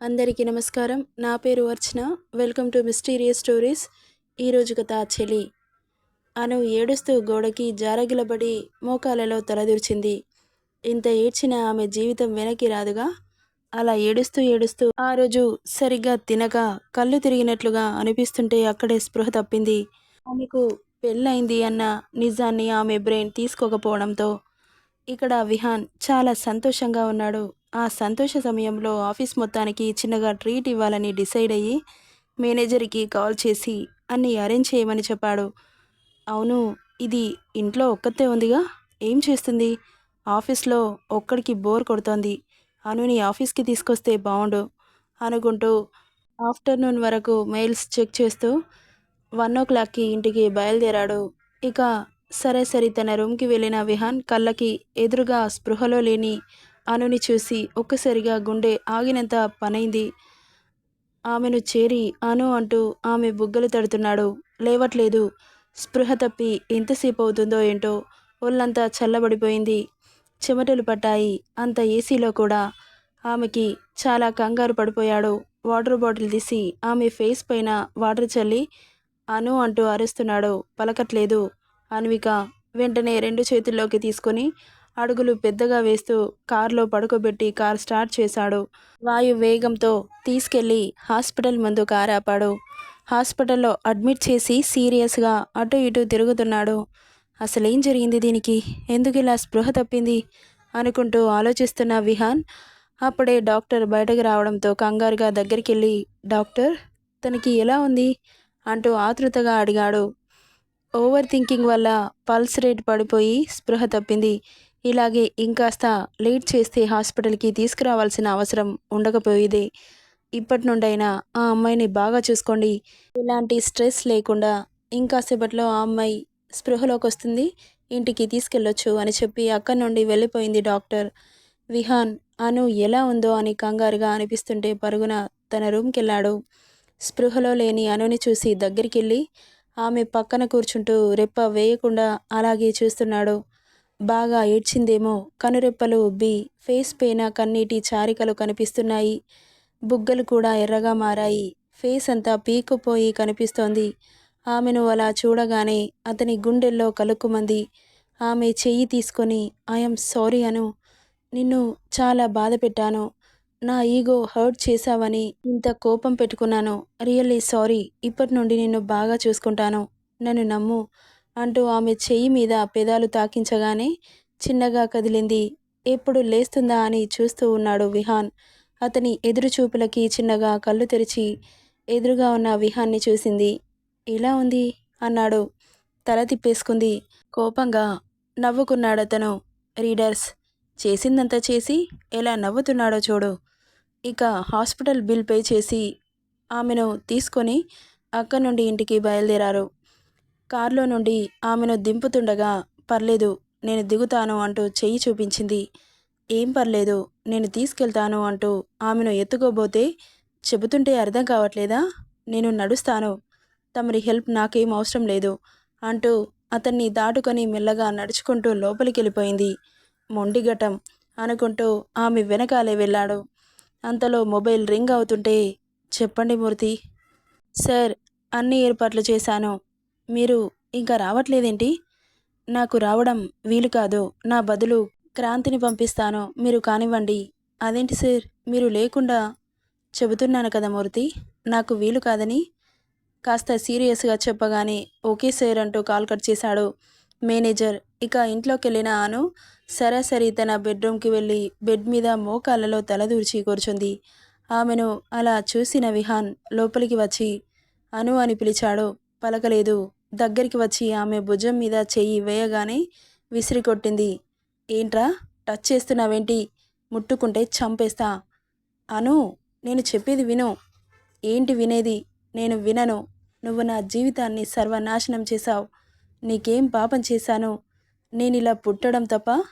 అందరికీ నమస్కారం. నా పేరు Archana. Welcome to mysterious stories. ఈరోజు కథ చెలి. అను ఏడుస్తూ గోడకి జారగిలబడి మోకాలలో తలదూర్చింది. ఇంత ఏడ్చిన ఆమె జీవితం వెనక్కి రాదుగా? అలా ఏడుస్తూ ఏడుస్తూ ఆ రోజు సరిగ్గా తినక కళ్ళు తిరిగినట్లుగా అనిపిస్తుంటే అక్కడే స్పృహ తప్పింది. ఆమెకు పెళ్ళైంది అన్న నిజాన్ని ఆమె బ్రెయిన్ తీసుకోకపోవడంతో ఇక్కడ విహాన్ చాలా సంతోషంగా ఉన్నాడు. ఆ సంతోష సమయంలో ఆఫీస్ మొత్తానికి చిన్నగా ట్రీట్ ఇవ్వాలని డిసైడ్ అయ్యి మేనేజర్కి కాల్ చేసి అన్ని అరేంజ్ చేయమని చెప్పాడు. అవును ఇది ఇంట్లో ఒక్కతే ఉందిగా? ఏం చేస్తుంది? ఆఫీస్లో ఒక్కడికి బోర్ కొడుతోంది. అనుని ఆఫీస్కి తీసుకొస్తే బాగుండు అనుకుంటూ ఆఫ్టర్నూన్ వరకు మెయిల్స్ చెక్ చేస్తూ వన్ ఓ క్లాక్కి ఇంటికి బయలుదేరాడు. ఇక సరే సరే తన రూమ్కి వెళ్ళిన విహాన్ కళ్ళకి ఎదురుగా స్పృహలో లేని అనుని చూసి ఒక్కసారిగా గుండె ఆగినంత పనైంది. ఆమెను చేరి అను అంటూ ఆమె బుగ్గలు తడుతున్నాడు. లేవట్లేదు. స్పృహ తప్పి ఎంతసేపు అవుతుందో ఏంటో ఒళ్ళంతా చల్లబడిపోయింది. చెమటలు పట్టాయి. అంత ఏసీలో కూడా ఆమెకి చాలా కంగారు పడిపోయాడు. వాటర్ బాటిల్ తీసి ఆమె ఫేస్ పైన వాటర్ చల్లి అను అంటూ అరుస్తున్నాడు. పలకట్లేదు. అన్విక వెంటనే రెండు చేతుల్లోకి తీసుకొని అడుగులు పెద్దగా వేస్తూ కారులో పడుకోబెట్టి కార్ స్టార్ట్ చేశాడు. వాయు వేగంతో తీసుకెళ్ళి హాస్పిటల్ ముందు కారు ఆపాడు హాస్పిటల్లో అడ్మిట్ చేసి సీరియస్గా అటు ఇటు తిరుగుతున్నాడు. అసలేం జరిగింది దీనికి? ఎందుకు ఇలా స్పృహ తప్పింది? అనుకుంటూ ఆలోచిస్తున్న విహాన్ అప్పుడే డాక్టర్ బయటకు రావడంతో కంగారుగా దగ్గరికి వెళ్ళి డాక్టర్ తనకి ఎలా ఉంది? అంటూ ఆతృతగా అడిగాడు. ఓవర్ థింకింగ్ వల్ల పల్స్ రేట్ పడిపోయి స్పృహ తప్పింది. ఇలాగే ఇంకాస్త లేట్ చేస్తే హాస్పిటల్కి తీసుకురావాల్సిన అవసరం ఉండకపోయేది. ఇప్పటి నుండైనా ఆ అమ్మాయిని బాగా చూసుకోండి. ఇలాంటి స్ట్రెస్ లేకుండా ఇంకాసేపట్లో ఆ అమ్మాయి స్పృహలోకి వస్తుంది ఇంటికి తీసుకెళ్ళొచ్చు అని చెప్పి అక్కడి నుండి వెళ్ళిపోయింది డాక్టర్. విహాన్ అను ఎలా ఉందో అని కంగారుగా అనిపిస్తుంటే పరుగున తన రూమ్కి వెళ్ళాడు స్పృహలో లేని అనుని చూసి దగ్గరికి వెళ్ళి ఆమె పక్కన కూర్చుంటూ రెప్ప వేయకుండా అలాగే చూస్తున్నాడు. బాగా ఏడ్చిందేమో కనురెప్పలు ఉబ్బి ఫేస్ పైన కన్నీటి చారికలు కనిపిస్తున్నాయి. బుగ్గలు కూడా ఎర్రగా మారాయి. ఫేస్ అంతా పీకుపోయి కనిపిస్తోంది. ఆమెను అలా చూడగానే అతని గుండెల్లో కలుక్కుమంది. ఆమె చెయ్యి తీసుకొని ఐఎమ్ సారీ అను. నిన్ను చాలా బాధ పెట్టాను నా ఈగో హర్ట్ చేశావని ఇంత కోపం పెట్టుకున్నాను. Really sorry. ఇప్పటి నుండి నిన్ను బాగా చూసుకుంటాను. నన్ను నమ్ము అంటూ ఆమె చెయ్యి మీద పెదాలు తాకించగానే చిన్నగా కదిలింది. ఎప్పుడు లేస్తుందా అని చూస్తూ ఉన్నాడు విహాన్. అతని ఎదురు చూపులకి చిన్నగా కళ్ళు తెరిచి ఎదురుగా ఉన్న విహాన్ని చూసింది. ఎలా ఉంది? అన్నాడు. తల తిప్పేసుకుంది. కోపంగా నవ్వుకున్నాడతను. రీడర్స్ చేసిందంతా చేసి ఎలా నవ్వుతున్నాడో చూడు. ఇక హాస్పిటల్ బిల్ పే చేసి ఆమెను తీసుకొని అక్కడి నుండి ఇంటికి బయలుదేరారు. కారులో నుండి ఆమెను దింపుతుండగా పర్లేదు నేను దిగుతాను అంటూ చెయ్యి చూపించింది. ఏం పర్లేదు నేను తీసుకెళ్తాను అంటూ ఆమెను ఎత్తుకోబోతే చెబుతుంటే అర్థం కావట్లేదా? నేను నడుస్తాను. తమరి హెల్ప్ నాకేం అవసరం లేదు అంటూ అతన్ని దాటుకొని మెల్లగా నడుచుకుంటూ లోపలికి వెళ్ళిపోయింది మొండిఘటం అనుకుంటూ ఆమె వెనకాలే వెళ్ళాడు. అంతలో మొబైల్ రింగ్ అవుతుంటే చెప్పండి మూర్తి. సార్ అన్ని ఏర్పాట్లు చేశాను. మీరు ఇంకా రావట్లేదేంటి? నాకు రావడం వీలు కాదు. నా బదులు క్రాంతిని పంపిస్తాను. మీరు కానివ్వండి. అదేంటి సార్? మీరు లేకుండా చెబుతున్నాను కదా మూర్తి. నాకు వీలు కాదని కాస్త సీరియస్గా చెప్పగానే ఓకే సార్ అంటూ కాల్ కట్ చేశాడు మేనేజర్. ఇక ఇంట్లోకి వెళ్ళిన ఆను సరాసరి తన బెడ్రూమ్కి వెళ్ళి బెడ్ మీద మోకాళ్ళలో తలదూర్చి కూర్చుంది. ఆమెను అలా చూసిన విహాన్ లోపలికి వచ్చి అను అని పిలిచాడు. పలకలేదు. దగ్గరికి వచ్చి ఆమె భుజం మీద చెయ్యి వేయగానే విసిరి కొట్టింది. ఏంట్రా? టచ్ చేస్తున్నావేంటి? ముట్టుకుంటే చంపేస్తా. అను నేను చెప్పేది విను. ఏంటి వినేది? నేను వినను. నువ్వు నా జీవితాన్ని సర్వనాశనం చేశావు. నీకేం పాపం చేశాను? నేను ఇలా పుట్టడం తప్ప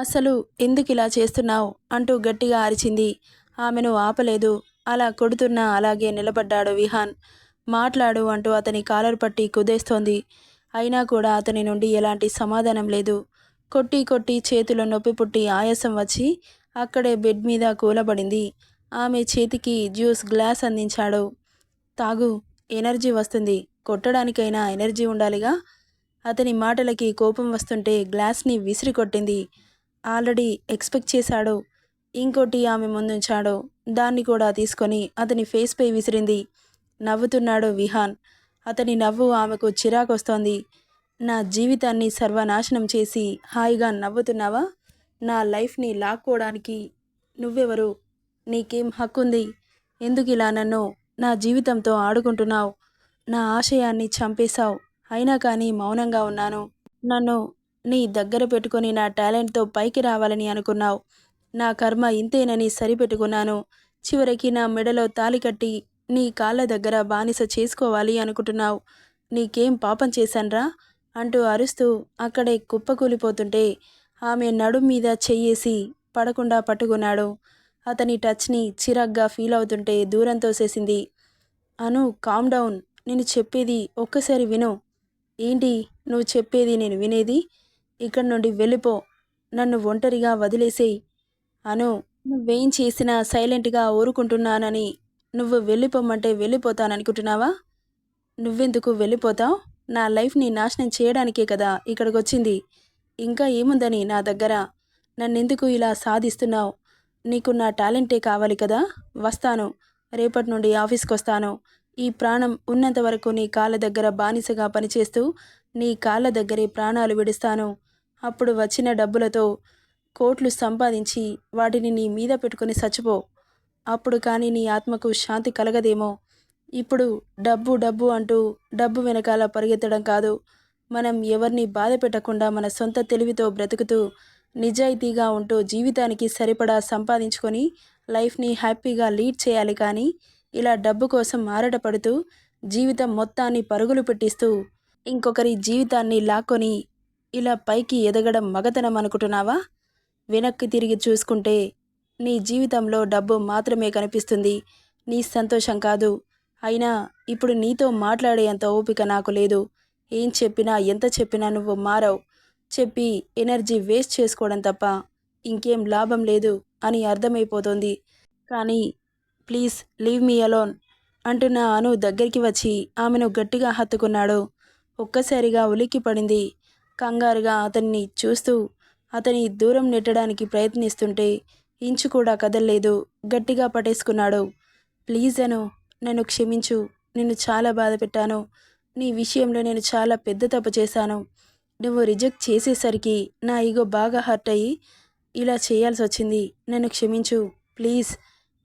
అసలు ఎందుకు ఇలా చేస్తున్నావు? అంటూ గట్టిగా అరిచింది. ఆమెను ఆపలేదు. అలా కొడుతున్నా అలాగే నిలబడ్డాడు విహాన్. మాట్లాడు అంటూ అతని కాలర్ పట్టి కుదేస్తోంది. అయినా కూడా అతని నుండి ఎలాంటి సమాధానం లేదు. కొట్టి కొట్టి చేతిలో నొప్పి పుట్టి ఆయాసం వచ్చి అక్కడే బెడ్ మీద కూలబడింది. ఆమె చేతికి జ్యూస్ గ్లాస్ అందించాడు. తాగు ఎనర్జీ వస్తుంది. కొట్టడానికైనా ఎనర్జీ ఉండాలిగా? అతని మాటలకి కోపం వస్తుంటే గ్లాస్ని విసిరి కొట్టింది ఆల్రెడీ ఎక్స్పెక్ట్ చేశాడు. ఇంకోటి ఆమె ముందుంచాడు. దాన్ని కూడా తీసుకొని అతని ఫేస్పై విసిరింది. నవ్వుతున్నాడు విహాన్. అతని నవ్వు ఆమెకు చిరాకొస్తోంది. నా జీవితాన్ని సర్వనాశనం చేసి హాయిగా నవ్వుతున్నావా? నా లైఫ్ని లాక్కోవడానికి నువ్వెవరు? నీకేం హక్కుంది? ఎందుకు ఇలా నన్ను నా జీవితంతో ఆడుకుంటున్నావు? నా ఆశయాన్ని చంపేశావు. అయినా కానీ మౌనంగా ఉన్నాను. నన్ను నీ దగ్గర పెట్టుకొని నా టాలెంట్తో పైకి రావాలని అనుకున్నావు. నా కర్మ ఇంతేనని సరిపెట్టుకున్నాను. చివరికి నా మెడలో తాలి కట్టి నీ కాళ్ళ దగ్గర బానిస చేసుకోవాలి అనుకుంటున్నావు. నీకేం పాపం చేశాన్రా? అంటూ అరుస్తూ అక్కడే కుప్పకూలిపోతుంటే ఆమె నడుం మీద చెయ్యేసి పడకుండా పట్టుకున్నాడు. అతని టచ్ని చిరాగ్గా ఫీల్ అవుతుంటే దూరం తోసేసింది అను కామ్ డౌన్ నేను చెప్పేది ఒక్కసారి విను. ఏంటి? నువ్వు చెప్పేది నేను వినేది? ఇక్కడి నుండి వెళ్ళిపో. నన్ను ఒంటరిగా వదిలేసేయి. అను నువ్వేం చేసినా సైలెంట్గా ఊరుకుంటున్నానని. నువ్వు వెళ్ళిపోమంటే వెళ్ళిపోతాననుకుంటున్నావా? నువ్వెందుకు వెళ్ళిపోతావు? నా లైఫ్ని నాశనం చేయడానికే కదా ఇక్కడికి వచ్చింది ఇంకా ఏముందని నా దగ్గర? నన్నెందుకు ఇలా సాధిస్తున్నావు? నీకు నా టాలెంటే కావాలి కదా? వస్తాను. రేపటి నుండి ఆఫీస్కి వస్తాను ఈ ప్రాణం ఉన్నంత వరకు నీ కాళ్ళ దగ్గర బానిసగా పనిచేస్తూ నీ కాళ్ళ దగ్గరే ప్రాణాలు విడుస్తాను. అప్పుడు వచ్చిన డబ్బులతో కోట్లు సంపాదించి వాటిని నీ మీద పెట్టుకుని చచ్చిపో. అప్పుడు కానీ నీ ఆత్మకు శాంతి కలగదేమో. ఇప్పుడు డబ్బు డబ్బు అంటూ డబ్బు వెనకాల పరిగెత్తడం కాదు. మనం ఎవరిని బాధ పెట్టకుండా మన సొంత తెలివితో బ్రతుకుతూ నిజాయితీగా ఉంటూ జీవితానికి సరిపడా సంపాదించుకొని లైఫ్ని హ్యాపీగా లీడ్ చేయాలి కానీ ఇలా డబ్బు కోసం ఆరాటపడుతూ జీవితం మొత్తాన్ని పరుగులు పెట్టిస్తూ ఇంకొకరి జీవితాన్ని లాక్కొని ఇలా పైకి ఎదగడం మగతనం అనుకుంటున్నావా? వెనక్కి తిరిగి చూసుకుంటే నీ జీవితంలో డబ్బు మాత్రమే కనిపిస్తుంది. నీ సంతోషం కాదు. అయినా ఇప్పుడు నీతో మాట్లాడేంత ఓపిక నాకు లేదు. ఏం చెప్పినా ఎంత చెప్పినా నువ్వు మారవు. చెప్పి ఎనర్జీ వేస్ట్ చేసుకోవడం తప్ప ఇంకేం లాభం లేదు అని అర్థమైపోతుంది. కానీ ప్లీజ్ లీవ్ మీ అలోన్ అంటున్న అను దగ్గరికి వచ్చి ఆమెను గట్టిగా హత్తుకున్నాడు. ఒక్కసారిగా ఉలిక్కి పడింది కంగారుగా అతన్ని చూస్తూ అతని దూరం నెట్టడానికి ప్రయత్నిస్తుంటే ఇంచు కూడా కదల్లేదు. గట్టిగా పట్టేసుకున్నాడు. ప్లీజ్ అను నన్ను క్షమించు. నిన్ను చాలా బాధ పెట్టాను. నీ విషయంలో నేను చాలా పెద్ద తప్పు చేశాను. నువ్వు రిజెక్ట్ చేసేసరికి నా ఈగో బాగా హర్ట్ అయ్యి ఇలా చేయాల్సి వచ్చింది. నన్ను క్షమించు. ప్లీజ్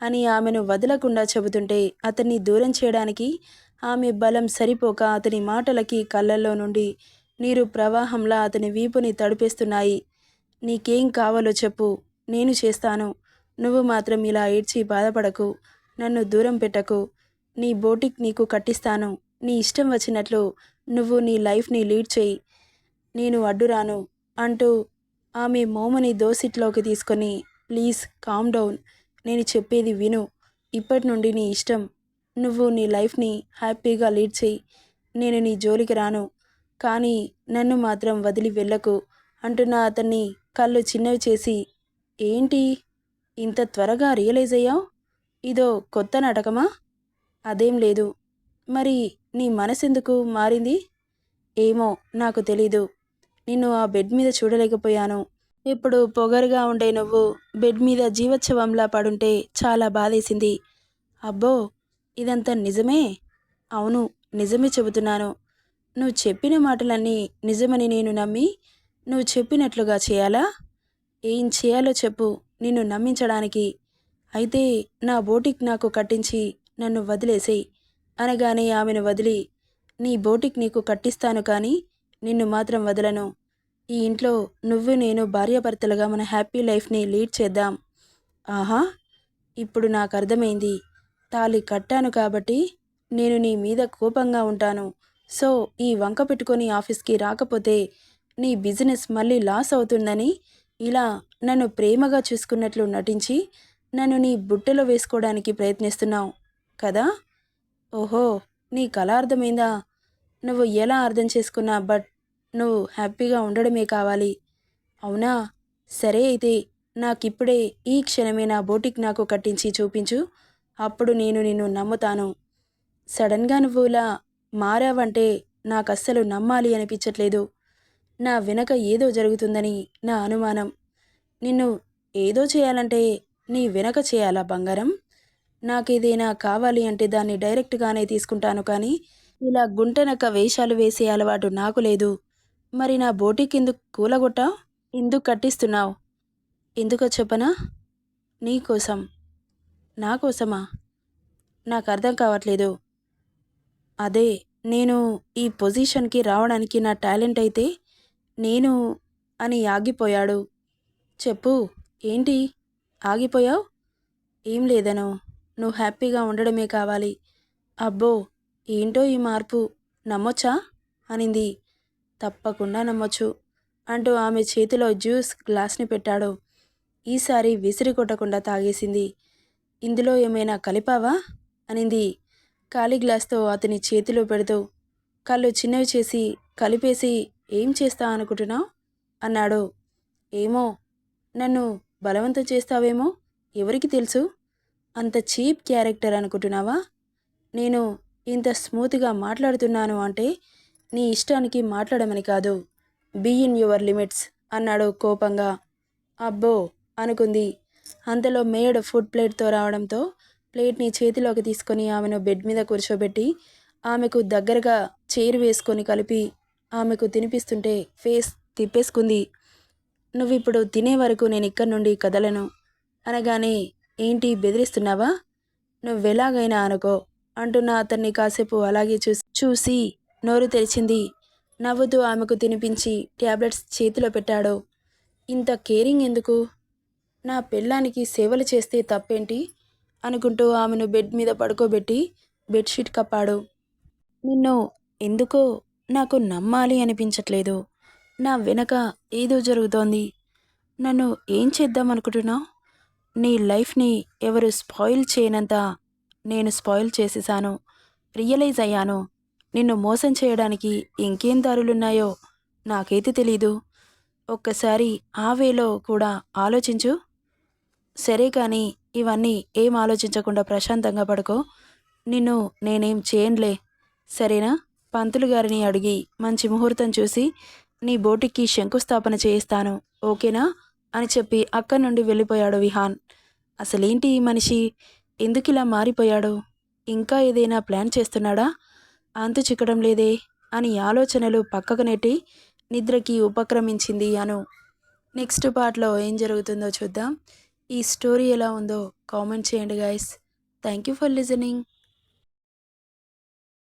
అని ఆమెను వదలకుండా చెబుతుంటే అతన్ని దూరం చేయడానికి ఆమె బలం సరిపోక అతని మాటలకి కళ్ళల్లో నుండి నీరు ప్రవాహంలా అతని వీపుని తడిపేస్తున్నాయి. నీకేం కావాలో చెప్పు నేను చేస్తాను. నువ్వు మాత్రం ఇలా ఏడ్చి బాధపడకు నన్ను దూరం పెట్టకు. నీ బోటిక్ నీకు కట్టిస్తాను. నీ ఇష్టం వచ్చినట్లు నువ్వు నీ లైఫ్ని లీడ్ చేయి. నేను అడ్డురాను అంటూ ఆమె మోమని దోసిట్లోకి తీసుకొని ప్లీజ్ కామ్ డౌన్ నేను చెప్పేది విను. ఇప్పటి నుండి నీ ఇష్టం. నువ్వు నీ లైఫ్ని హ్యాపీగా లీడ్ చేయి. నేను నీ జోలికి రాను. కానీ నన్ను మాత్రం వదిలి వెళ్ళకు అంటున్న అతన్ని కళ్ళు చిన్నవి చేసి. ఏంటి? ఇంత త్వరగా రియలైజ్ అయ్యావు? ఇదో కొత్త నాటకమా? అదేం లేదు. మరి నీ మనసెందుకు మారింది? ఏమో నాకు తెలీదు. నిన్ను ఆ బెడ్ మీద చూడలేకపోయాను. ఇప్పుడు పొగరుగా ఉండే నువ్వు బెడ్ మీద జీవోత్సవంలా పడుంటే చాలా బాధేసింది. అబ్బో ఇదంతా నిజమే? అవును నిజమే చెబుతున్నాను. నువ్వు చెప్పిన మాటలన్నీ నిజమని నేను నమ్మి నువ్వు చెప్పినట్లుగా చేయాలా? ఏం చేయాలో చెప్పు నిన్ను నమ్మించడానికి. అయితే నా బోటిక్ నాకు కట్టించి నన్ను వదిలేసేయి. అనగానే ఆమెను వదిలి నీ బోటిక్ నీకు కట్టిస్తాను కానీ నిన్ను మాత్రం వదలను. ఈ ఇంట్లో నువ్వు నేను భార్యాభర్తలుగా మన హ్యాపీ లైఫ్ని లీడ్ చేద్దాం. ఆహా ఇప్పుడు నాకు అర్థమైంది. తాళి కట్టాను కాబట్టి నేను నీ మీద కోపంగా ఉంటాను. సో ఈ వంక పెట్టుకొని ఆఫీస్కి రాకపోతే నీ బిజినెస్ మళ్ళీ లాస్ అవుతుందని? ఇలా నన్ను ప్రేమగా చూసుకున్నట్లు నటించి నన్ను నీ బుట్టలో వేసుకోవడానికి ప్రయత్నిస్తున్నావు కదా? ఓహో నీ కళ అర్థమైందా? నువ్వు ఎలా అర్థం చేసుకున్నా బట్ నువ్వు హ్యాపీగా ఉండడమే కావాలి. అవునా? సరే అయితే నాకిప్పుడే ఈ క్షణమే నా బోటిక్ నాకు కట్టించి చూపించు. అప్పుడు నేను నిన్ను నమ్ముతాను. సడన్గా నువ్వు ఇలా మారావంటే నాకు అస్సలు నమ్మాలి అనిపించట్లేదు. నా వెనక ఏదో జరుగుతుందని నా అనుమానం. నిన్ను ఏదో చేయాలంటే నీ వెనక చేయాలా బంగారం? నాకేదైనా కావాలి అంటే దాన్ని డైరెక్ట్గానే తీసుకుంటాను కానీ ఇలా గుంటనక్క వేషాలు వేసే అలవాటు నాకు లేదు. మరి నా బోటికి ఎందుకు కూలగొట్టా? ఎందుకు కట్టిస్తున్నావు? ఎందుకో చెప్పనా? నీకోసం నాకోసమా నా కోసమా? నాకు అర్థం కావట్లేదు. అదే నేను ఈ పొజిషన్కి రావడానికి నా టాలెంట్ అయితే నేను అని ఆగిపోయాడు. చెప్పు ఏంటి? ఆగిపోయావు? ఏం లేదను నువ్వు హ్యాపీగా ఉండడమే కావాలి. అబ్బో ఏంటో ఈ మార్పు నమ్మొచ్చా? అనింది. తప్పకుండా నమ్మొచ్చు అంటూ ఆమె చేతిలో జ్యూస్ గ్లాస్ని పెట్టాడు. ఈసారి విసిరి కొట్టకుండా తాగేసింది. ఇందులో ఏమైనా కలిపావా? అనింది. ఖాళీ గ్లాస్తో అతని చేతిలో పెడుతూ కళ్ళు చిన్నవి చేసి కలిపేసి ఏం చేస్తా అనుకుంటున్నావు? అన్నాడు. ఏమో నన్ను బలవంతం చేస్తావేమో ఎవరికి తెలుసు? అంత చీప్ క్యారెక్టర్ అనుకుంటున్నావా? నేను ఇంత స్మూత్గా మాట్లాడుతున్నాను అంటే నీ ఇష్టానికి మాట్లాడమని కాదు. బీ ఇన్ యువర్ లిమిట్స్ అన్నాడు కోపంగా. అబ్బో అనుకుంది. అంతలో మేడ్ ఫుడ్ ప్లేట్తో రావడంతో ప్లేట్ని చేతిలోకి తీసుకొని ఆమెను బెడ్ మీద కూర్చోబెట్టి ఆమెకు దగ్గరగా చైర్ వేసుకొని కలిపి ఆమెకు తినిపిస్తుంటే ఫేస్ తిప్పేసుకుంది. నువ్వు ఇప్పుడు తినే వరకు నేను ఇక్కడి నుండి కదలను. అనగానే ఏంటి బెదిరిస్తున్నావా? నువ్వెలాగైనా అనుకో అంటున్న అతన్ని కాసేపు అలాగే చూసి చూసి నోరు తెరిచింది. నవ్వుతూ ఆమెకు తినిపించి ట్యాబ్లెట్స్ చేతిలో పెట్టాడు. ఇంత కేరింగ్ ఎందుకు? నా పెళ్ళానికి సేవలు చేస్తే తప్పేంటి? అనుకుంటూ ఆమెను బెడ్ మీద పడుకోబెట్టి బెడ్షీట్ కప్పాడు. నిన్ను ఎందుకో నాకు నమ్మాలి అనిపించట్లేదు. నా వెనక ఏదో జరుగుతోంది. నన్ను ఏం చేద్దాం అనుకుంటున్నావు నీ లైఫ్ని ఎవరు స్పాయిల్ చేయనంత నేను స్పాయిల్ చేసేసాను రియలైజ్ అయ్యాను. నిన్ను మోసం చేయడానికి ఇంకేం దారులున్నాయో నాకైతే తెలీదు. ఒక్కసారి ఆ వేలో కూడా ఆలోచించు. సరే కానీ ఇవన్నీ ఏం ఆలోచించకుండా ప్రశాంతంగా పడుకో. నిన్ను నేనేం చేయనులే. సరేనా? పంతులు గారిని అడిగి మంచి ముహూర్తం చూసి నీ బోటికి శంకుస్థాపన చేయిస్తాను ఓకేనా? అని చెప్పి అక్కడి నుండి వెళ్ళిపోయాడు విహాన్. అసలేంటి ఈ మనిషి? ఎందుకు ఇలా మారిపోయాడు? ఇంకా ఏదైనా ప్లాన్ చేస్తున్నాడా? అంతు చిక్కడం లేదే అని ఆలోచనలు పక్కకు నెట్టి నిద్రకి ఉపక్రమించింది అను. నెక్స్ట్ పార్ట్లో ఏం జరుగుతుందో చూద్దాం. ఈ స్టోరీ ఎలా ఉందో కామెంట్ చేయండి guys thank you for listening